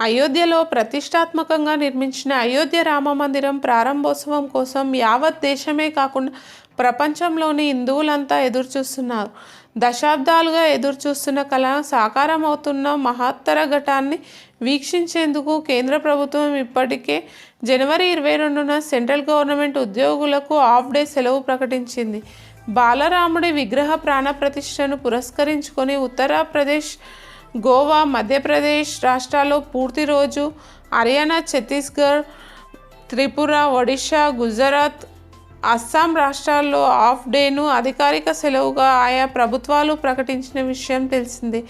అయోధ్యలో ప్రతిష్టాత్మకంగా నిర్మించిన అయోధ్య రామ మందిరం ప్రారంభోత్సవం కోసం యావత్ దేశమే కాకుండా ప్రపంచంలోని హిందువులంతా ఎదురుచూస్తున్నారు. దశాబ్దాలుగా ఎదురుచూస్తున్న కళ సాకారం అవుతున్న మహత్తర ఘటాన్ని వీక్షించేందుకు కేంద్ర ప్రభుత్వం ఇప్పటికే జనవరి ఇరవై రెండున సెంట్రల్ గవర్నమెంట్ ఉద్యోగులకు హాఫ్ డే సెలవు ప్రకటించింది. బాలరాముడి విగ్రహ ప్రాణప్రతిష్టను పురస్కరించుకొని ఉత్తరప్రదేశ్ గోవా మధ్యప్రదేశ్ రాష్ట్రాల్లో పూర్తి రోజు హర్యానా ఛత్తీస్గఢ్ త్రిపుర ఒడిశా గుజరాత్ అస్సాం రాష్ట్రాల్లో హాఫ్ డేను అధికారిక సెలవుగా ఆయా ప్రభుత్వాలు ప్రకటించిన విషయం తెలిసిందే.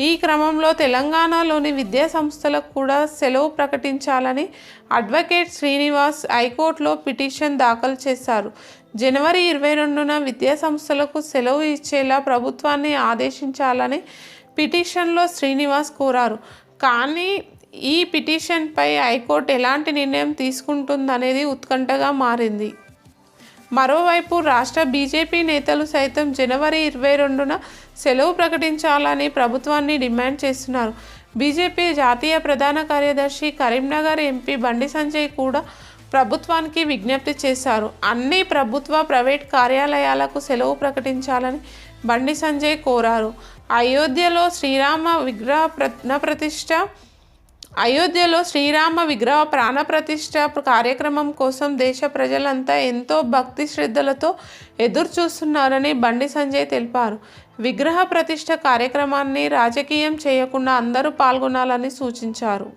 ఈ క్రమంలో తెలంగాణలోని విద్యా సంస్థలకు కూడా సెలవు ప్రకటించాలని అడ్వకేట్ శ్రీనివాస్ హైకోర్టులో పిటిషన్ దాఖలు చేశారు. జనవరి ఇరవై రెండున విద్యా సంస్థలకు సెలవు ఇచ్చేలా ప్రభుత్వాన్ని ఆదేశించాలని పిటిషన్లో శ్రీనివాస్ కోరారు. కానీ ఈ పిటిషన్పై హైకోర్టు ఎలాంటి నిర్ణయం తీసుకుంటుందనేది ఉత్కంఠగా మారింది. మరోవైపు రాష్ట్ర బీజేపీ నేతలు సైతం జనవరి ఇరవై రెండున సెలవు ప్రకటించాలని ప్రభుత్వాన్ని డిమాండ్ చేస్తున్నారు. బీజేపీ జాతీయ ప్రధాన కార్యదర్శి కరీంనగర్ ఎంపీ బండి సంజయ్ కూడా ప్రభుత్వానికి విజ్ఞప్తి చేశారు. అన్ని ప్రభుత్వ ప్రైవేట్ కార్యాలయాలకు సెలవు ప్రకటించాలని బండి సంజయ్ కోరారు. అయోధ్యలో శ్రీరామ విగ్రహ ప్రత్న ప్రతిష్ట అయోధ్యలో శ్రీరామ విగ్రహ ప్రాణప్రతిష్ఠ కార్యక్రమం కోసం దేశ ప్రజలంతా ఎంతో భక్తి శ్రద్ధలతో ఎదురు చూస్తున్నారని బండి సంజయ్ తెలిపారు. విగ్రహ ప్రతిష్ఠ కార్యక్రమాన్ని రాజకీయం చేయకుండా అందరూ పాల్గొనాలని సూచించారు.